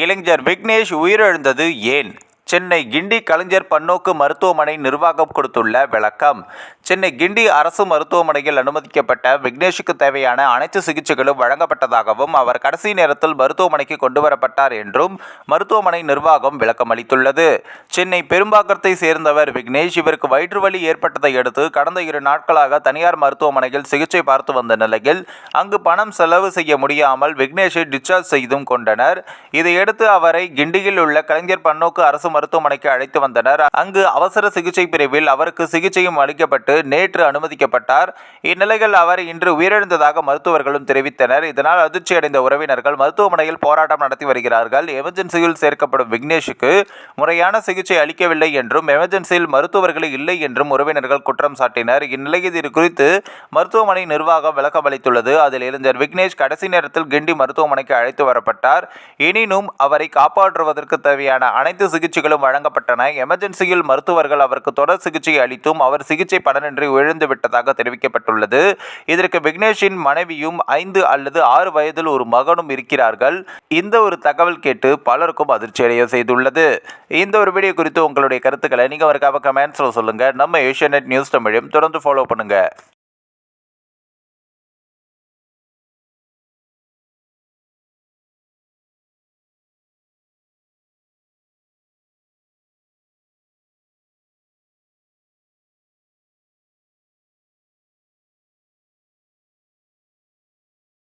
இளைஞர் விக்னேஷ் உயிரிழந்தது ஏன்? சென்னை கிண்டி கலைஞர் பன்னோக்கு மருத்துவமனை நிர்வாகம் கொடுத்துள்ள விளக்கம். சென்னை கிண்டி அரசு மருத்துவமனையில் அனுமதிக்கப்பட்ட விக்னேஷுக்கு தேவையான அனைத்து சிகிச்சைகளும் வழங்கப்பட்டதாகவும் அவர் கடைசி நேரத்தில் மருத்துவமனைக்கு கொண்டு வரப்பட்டார் என்றும் மருத்துவமனை நிர்வாகம் விளக்கம் அளித்துள்ளது. சென்னை பெரும்பாக்கத்தை சேர்ந்தவர் விக்னேஷ் இவருக்கு வயிற்று வலி ஏற்பட்டதை அடுத்து கடந்த இரு நாட்களாக தனியார் மருத்துவமனையில் சிகிச்சை பார்த்து வந்த நிலையில் அங்கு பணம் செலவு செய்ய முடியாமல் விக்னேஷை டிஸ்சார்ஜ் செய்தும் கொண்டனர். இதையடுத்து அவரை கிண்டியில் உள்ள கலைஞர் பன்னோக்கு அரசு மருத்துவமனைக்கு அழைத்து வந்தனர். அங்கு அவசர சிகிச்சை பிரிவில் அவருக்கு சிகிச்சையும் அளிக்கப்பட்டு நேற்று அனுமதிக்கப்பட்டார். இந்நிலையில் அவர் இன்று உயிரிழந்ததாக மருத்துவர்களும் தெரிவித்தனர். இதனால் அதிர்ச்சியடைந்த உறவினர்கள் மருத்துவமனையில் போராட்டம் நடத்தி வருகிறார்கள். எமர்ஜென்சியில் சேர்க்கப்படும் விக்னேஷுக்கு முறையான சிகிச்சை அளிக்கவில்லை என்றும் எமர்ஜென்சியில் மருத்துவர்கள் இல்லை என்றும் உறவினர்கள் குற்றம் சாட்டினர். இந்நிலையில் இது குறித்து மருத்துவமனை நிர்வாகம் விளக்கம் அளித்துள்ளது. அதில் இளைஞர் விக்னேஷ் கடைசி நேரத்தில் கிண்டி மருத்துவமனைக்கு அழைத்து வரப்பட்டார். எனினும் அவரை காப்பாற்றுவதற்கு தேவையான அனைத்து சிகிச்சைகளும் வழங்கப்பட்டன. எமர்ஜென்சியில் மருத்துவர்கள் அவருக்கு தொடர் சிகிச்சை அளித்தும் அவர் சிகிச்சை பலனின்றி விழுந்து விட்டதாக தெரிவிக்கப்பட்டுள்ளது. இதற்கு விக்னேஷின் மனைவியும் ஐந்து அல்லது ஆறு வயதில் ஒரு மகனும் இருக்கிறார்கள். இந்த ஒரு தகவல் கேட்டு பலருக்கும் அதிர்ச்சியடைய செய்துள்ளது. இந்த ஒரு வீடியோ குறித்து உங்களுடைய கருத்துக்களை நீங்கள் அவருக்காக கமெண்ட்ஸில் சொல்லுங்கள் நம்ம ஏஷியா நியூஸ் தமிழையும் தொடர்ந்து ஃபாலோ பண்ணுங்கள்